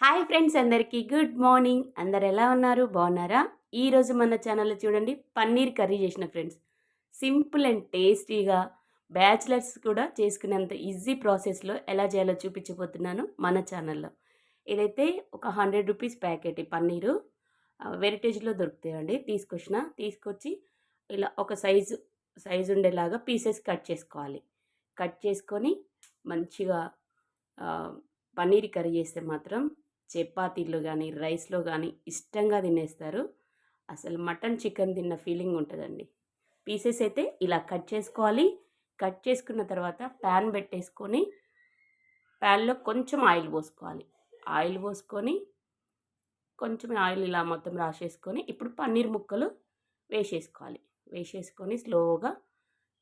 Hi friends అందరికీ. Good morning. అందరు ఎలా ఉన్నారు బాగున్నారా ఈరోజు మన ఛానల్లో చూడండి పన్నీర్ కర్రీ చేసిన ఫ్రెండ్స్. సింపుల్ అండ్ టేస్టీగా బ్యాచిలర్స్ కూడా చేసుకునేంత ఈజీ ప్రాసెస్లో ఎలా చేయాలో చూపించబోతున్నాను మన ఛానల్లో. ఇదైతే ఒక హండ్రెడ్ రూపీస్ ప్యాకెట్ ఈ పన్నీరు. వెరిటేజ్లో దొరుకుతాయండి. తీసుకొచ్చిన తీసుకొచ్చి ఇలా ఒక సైజు సైజు ఉండేలాగా పీసెస్ కట్ చేసుకోవాలి. కట్ చేసుకొని మంచిగా పన్నీర్ కర్రీ చేస్తే మాత్రం చపాతీలు కానీ రైస్లో కానీ ఇష్టంగా తినేస్తారు. అసలు మటన్ చికెన్ తిన్న ఫీలింగ్ ఉంటుందండి. పీసెస్ అయితే ఇలా కట్ చేసుకోవాలి. కట్ చేసుకున్న తర్వాత ప్యాన్ పెట్టేసుకొని ప్యాన్లో కొంచెం ఆయిల్ పోసుకోవాలి. ఆయిల్ పోసుకొని కొంచెం ఆయిల్ ఇలా మొత్తం రాసేసుకొని ఇప్పుడు పన్నీర్ ముక్కలు వేసేసుకోవాలి. వేసేసుకొని స్లోగా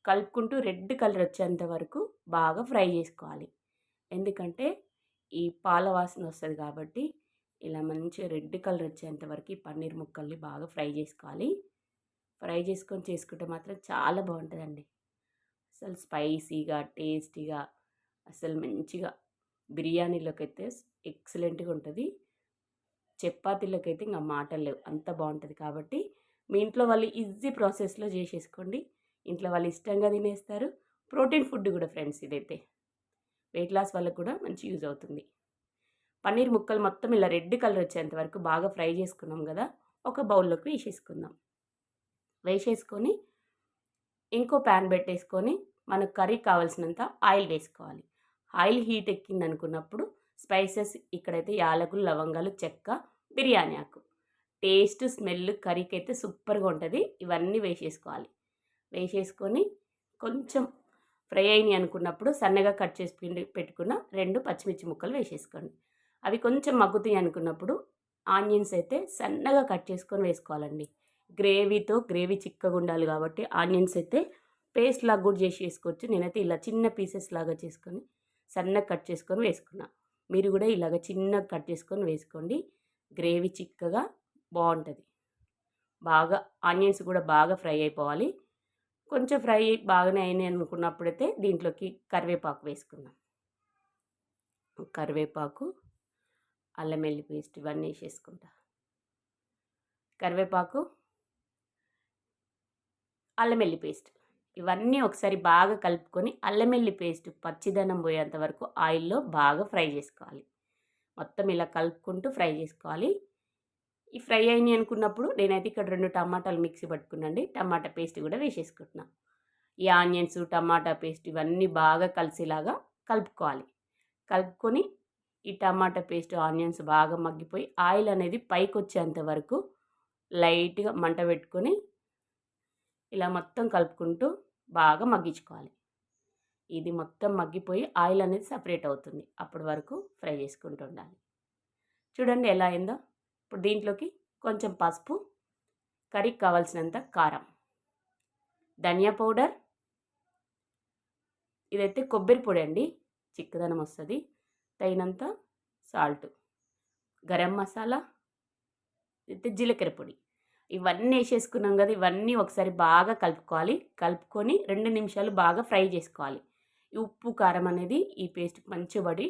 కలుపుకుంటూ రెడ్ కలర్ వచ్చేంత వరకు బాగా ఫ్రై చేసుకోవాలి. ఎందుకంటే ఈ పాల వాసన వస్తుంది కాబట్టి ఇలా మంచిగా రెడ్ కలర్ వచ్చేంత వరకు ఈ పన్నీర్ ముక్కల్ని బాగా ఫ్రై చేసుకోవాలి. ఫ్రై చేసుకొని చేసుకుంటే మాత్రం చాలా బాగుంటుందండి. అసలు స్పైసీగా టేస్టీగా అసలు మంచిగా బిర్యానీలోకి అయితే ఎక్సలెంట్గా ఉంటుంది. చపాతీలోకి అయితే ఇంకా మాటలు లేవు. అంత బాగుంటుంది కాబట్టి మీ ఇంట్లో వాళ్ళు ఈజీ ప్రాసెస్లో చేసేసుకోండి. ఇంట్లో వాళ్ళు ఇష్టంగా తినేస్తారు. ప్రోటీన్ ఫుడ్ కూడా ఫ్రెండ్స్ ఇదైతే. వెయిట్ లాస్ వాళ్ళకు కూడా మంచి యూజ్ అవుతుంది. పన్నీర్ ముక్కలు మొత్తం ఇలా రెడ్ కలర్ వచ్చేంత వరకు బాగా ఫ్రై చేసుకున్నాం కదా ఒక బౌల్లోకి వేసేసుకుందాం. వేసేసుకొని ఇంకో ప్యాన్ పెట్టేసుకొని మనకు కర్రీ కావాల్సినంత ఆయిల్ వేసుకోవాలి. ఆయిల్ హీట్ ఎక్కింది అనుకున్నప్పుడు స్పైసెస్ ఇక్కడైతే యాలకులు లవంగాలు చెక్క బిర్యానీ ఆకు. టేస్ట్ స్మెల్ కర్రీకి అయితే సూపర్గా ఉంటుంది. ఇవన్నీ వేసేసుకోవాలి. వేసేసుకొని కొంచెం ఫ్రై అయినాయి అనుకున్నప్పుడు సన్నగా కట్ చేసి పిండి పెట్టుకున్న రెండు పచ్చిమిర్చి ముక్కలు వేసేసుకోండి. అవి కొంచెం మగ్గుతాయి అనుకున్నప్పుడు ఆనియన్స్ అయితే సన్నగా కట్ చేసుకొని వేసుకోవాలండి. గ్రేవీతో గ్రేవీ చిక్కగా ఉండాలి కాబట్టి ఆనియన్స్ అయితే పేస్ట్ లాగా కూడా చేసి వేసుకోవచ్చు. నేనైతే ఇలా చిన్న పీసెస్ లాగా చేసుకొని సన్నగా కట్ చేసుకొని వేసుకున్నా. మీరు కూడా ఇలాగ చిన్నగా కట్ చేసుకొని వేసుకోండి. గ్రేవీ చిక్కగా బాగుంటుంది. బాగా ఆనియన్స్ కూడా బాగా ఫ్రై అయిపోవాలి. కొంచెం ఫ్రై బాగానే అయినాయి అనుకున్నప్పుడైతే దీంట్లోకి కరివేపాకు వేసుకుందాం. కరివేపాకు అల్లం వెల్లి పేస్ట్ ఇవన్నీ వేసేసుకుంటా. కరివేపాకు అల్లం వెల్లి పేస్ట్ ఇవన్నీ ఒకసారి బాగా కలుపుకొని అల్లం వెల్లి పేస్ట్ పచ్చిదనం పోయేంత వరకు ఆయిల్లో బాగా ఫ్రై చేసుకోవాలి. మొత్తం ఇలా కలుపుకుంటూ ఫ్రై చేసుకోవాలి. ఈ ఫ్రై అయినాయి అనుకున్నప్పుడు నేనైతే ఇక్కడ రెండు టమాటాలు మిక్సీ పట్టుకున్నాండి. టమాటా పేస్ట్ కూడా వేసేసుకుంటున్నా. ఈ ఆనియన్స్ టమాటా పేస్ట్ ఇవన్నీ బాగా కలిసేలాగా కలుపుకోవాలి. కలుపుకొని ఈ టమాటా పేస్ట్ ఆనియన్స్ బాగా మగ్గిపోయి ఆయిల్ అనేది పైకి వచ్చేంత వరకు లైట్గా మంట పెట్టుకొని ఇలా మొత్తం కలుపుకుంటూ బాగా మగ్గించుకోవాలి. ఇది మొత్తం మగ్గిపోయి ఆయిల్ అనేది సపరేట్ అవుతుంది. అప్పటి వరకు ఫ్రై చేసుకుంటూ ఉండాలి. చూడండి ఎలా అయిందో. ఇప్పుడు దీంట్లోకి కొంచెం పసుపు కర్రీకి కావాల్సినంత కారం ధనియా పౌడర్. ఇదైతే కొబ్బరి పొడి అండి చిక్కదనం వస్తుంది. తగినంత సాల్ట్ గరం మసాలా అయితే జీలకర్ర పొడి. ఇవన్నీ వేసేసుకున్నాం కదా ఇవన్నీ ఒకసారి బాగా కలుపుకోవాలి. కలుపుకొని రెండు నిమిషాలు బాగా ఫ్రై చేసుకోవాలి. ఈ ఉప్పు కారం అనేది ఈ పేస్ట్ మంచిగా పడి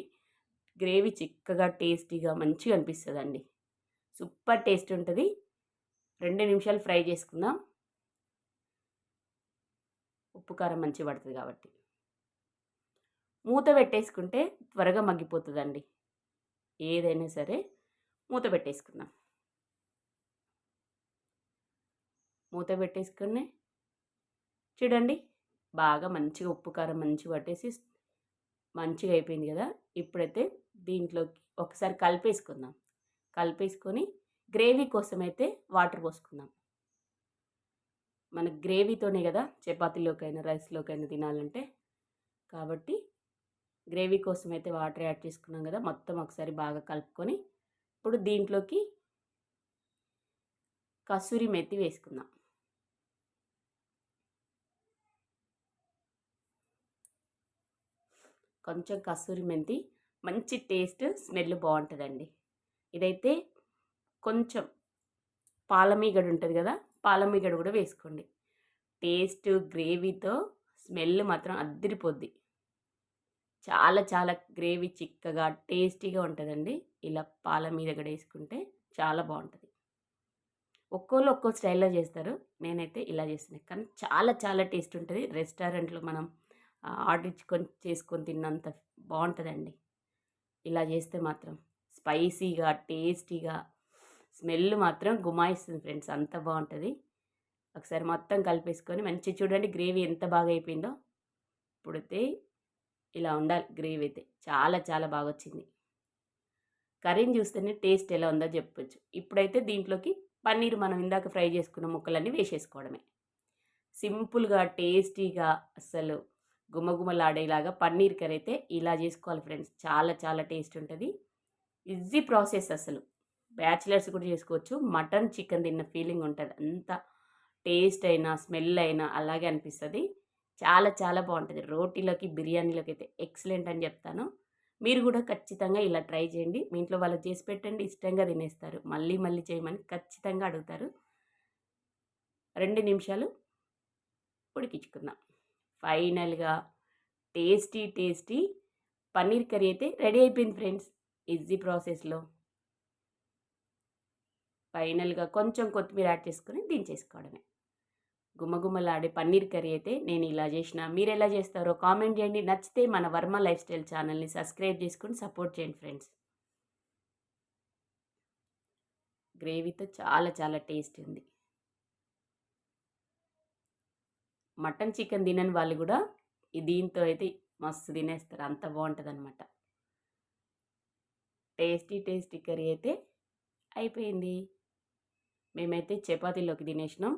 గ్రేవీ చిక్కగా టేస్టీగా మంచిగా అనిపిస్తుంది అండి సూపర్ టేస్ట్ ఉంటుంది. రెండు నిమిషాలు ఫ్రై చేసుకుందాం. ఉప్పు కారం మంచిగా పడుతుంది కాబట్టి. మూత పెట్టేసుకుంటే త్వరగా మగ్గిపోతుందండి. ఏదైనా సరే మూత పెట్టేసుకుందాం. మూత పెట్టేసుకుని చూడండి బాగా మంచిగా ఉప్పు కారం మంచిగా పట్టేసి మంచిగా అయిపోయింది కదా. ఇప్పుడైతే దీంట్లోకి ఒకసారి కలిపేసుకుందాం. కలిపేసుకొని గ్రేవీ కోసం అయితే వాటర్ పోసుకుందాం. మన గ్రేవీతోనే కదా చపాతీలోకైనా రైస్లోకైనా తినాలంటే. కాబట్టి గ్రేవీ కోసం అయితే వాటర్ యాడ్ చేసుకున్నాం కదా మొత్తం ఒకసారి బాగా కలుపుకొని ఇప్పుడు దీంట్లోకి కసూరి మెత్తి వేసుకుందాం. కొంచెం కసూరి మెంతి మంచి టేస్ట్ స్మెల్ బాగుంటుందండి. ఇదైతే కొంచెం పాలమీగడ ఉంటుంది కదా పాలమీగడ కూడా వేసుకోండి. టేస్ట్ గ్రేవీతో స్మెల్ మాత్రం అద్దరిపోద్ది. చాలా చాలా గ్రేవీ చిక్కగా టేస్టీగా ఉంటుందండి. ఇలా పాల మీద కూడా వేసుకుంటే చాలా బాగుంటుంది ఒక్కోళ్ళు ఒక్కో స్టైల్లో చేస్తారు. నేనైతే ఇలా చేస్తున్నాను కానీ చాలా చాలా టేస్ట్ ఉంటుంది రెస్టారెంట్లో మనం ఆర్డర్ ఇచ్చుకొని చేసుకొని తిన్నంత బాగుంటుందండి ఇలా చేస్తే మాత్రం. స్పైసీగా టేస్టీగా స్మెల్ మాత్రం గుమాయిస్తుంది ఫ్రెండ్స్. అంత బాగుంటుంది. ఒకసారి మొత్తం కలిపేసుకొని మంచి చూడండి గ్రేవీ ఎంత బాగా అయిపోయిందో. ఇప్పుడైతే ఇలా ఉండాలి గ్రేవీ అయితే. చాలా చాలా బాగా వచ్చింది. కర్రీని చూస్తేనే టేస్ట్ ఎలా ఉందో చెప్పొచ్చు. ఇప్పుడైతే దీంట్లోకి పన్నీర్ మనం ఇందాక ఫ్రై చేసుకున్న ముక్కలన్నీ వేసేసుకోవడమే. సింపుల్గా టేస్టీగా అసలు గుమగుమలాడేలాగా పన్నీర్ కర్రీ అయితే ఇలా చేసుకోవాలి ఫ్రెండ్స్. చాలా చాలా టేస్ట్ ఉంటుంది. ఈజీ ప్రాసెస్ అసలు. బ్యాచిలర్స్ కూడా చేసుకోవచ్చు. మటన్ చికెన్ తిన్న ఫీలింగ్ ఉంటుంది. అంత టేస్ట్ అయినా స్మెల్ అయినా అలాగే అనిపిస్తుంది. చాలా చాలా బాగుంటుంది. రోటీలోకి బిర్యానీలోకి అయితే ఎక్సలెంట్ అని చెప్తాను. మీరు కూడా ఖచ్చితంగా ఇలా ట్రై చేయండి. మీ ఇంట్లో వాళ్ళు చేసి పెట్టండి. ఇష్టంగా తినేస్తారు. మళ్ళీ మళ్ళీ చేయమని ఖచ్చితంగా అడుగుతారు. రెండు నిమిషాలు ఉడికించుకుందాం. ఫైనల్గా టేస్టీ టేస్టీ పన్నీర్ కర్రీ అయితే రెడీ అయిపోయింది ఫ్రెండ్స్. ఈజీ ప్రాసెస్లో. ఫైనల్గా కొంచెం కొత్తిమీర యాడ్ చేసుకొని దించేసుకోవడమే. గుమ్మగుమ్మలాడే పన్నీర్ కర్రీ అయితే నేను ఇలా చేసిన. మీరు ఎలా చేస్తారో కామెంట్ చేయండి. నచ్చితే మన వర్మ లైఫ్ స్టైల్ ఛానల్ని సబ్స్క్రైబ్ చేసుకొని సపోర్ట్ చేయండి ఫ్రెండ్స్. గ్రేవీతో చాలా చాలా టేస్ట్ ఉంది. మటన్ చికెన్ తినని వాళ్ళు కూడా దీంతో అయితే మస్తు తినేస్తారు. అంత బాగుంటుంది అనమాట టేస్టీ టేస్టీ కర్రీ అయితే అయిపోయింది. మేమైతే చపాతీలోకి తినేసినాం.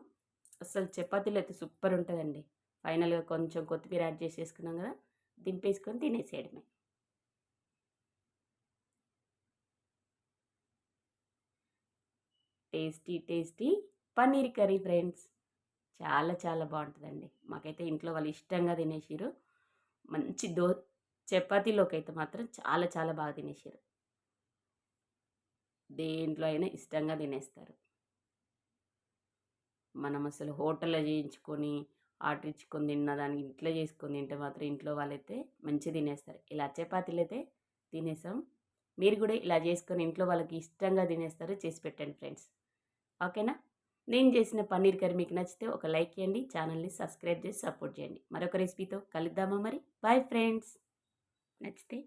అసలు చపాతీలు అయితే సూపర్ ఉంటుందండి. ఫైనల్గా కొంచెం కొత్తిమీర యాడ్ చేసేసుకున్నాం కదా దింపేసుకొని తినేసేయడమే. Tasty tasty paneer curry friends. చాలా చాలా బాగుంటుందండి. మాకైతే ఇంట్లో వాళ్ళు ఇష్టంగా తినేసారు మంచి దో చపాతీలోకి అయితే మాత్రం చాలా చాలా బాగా తినేసారు దేంట్లో అయినా ఇష్టంగా తినేస్తారు. మనం అసలు హోటల్లో చేయించుకొని ఆర్డర్ ఇచ్చుకొని తిన్న దానికి ఇంట్లో చేసుకొని తింటే మాత్రం ఇంట్లో వాళ్ళైతే మంచిగా తినేస్తారు. ఇలా చపాతీలు అయితే తినేసాం. మీరు కూడా ఇలా చేసుకొని ఇంట్లో వాళ్ళకి ఇష్టంగా తినేస్తారు. చేసి పెట్టండి ఫ్రెండ్స్. ఓకేనా? నేను చేసిన పన్నీర్ కర్రీ మీకు నచ్చితే ఒక లైక్ చేయండి ఛానల్ని సబ్స్క్రైబ్ చేసి సపోర్ట్ చేయండి. మరొక రెసిపీతో కలుద్దామా మరి? Bye friends. నచ్చితే.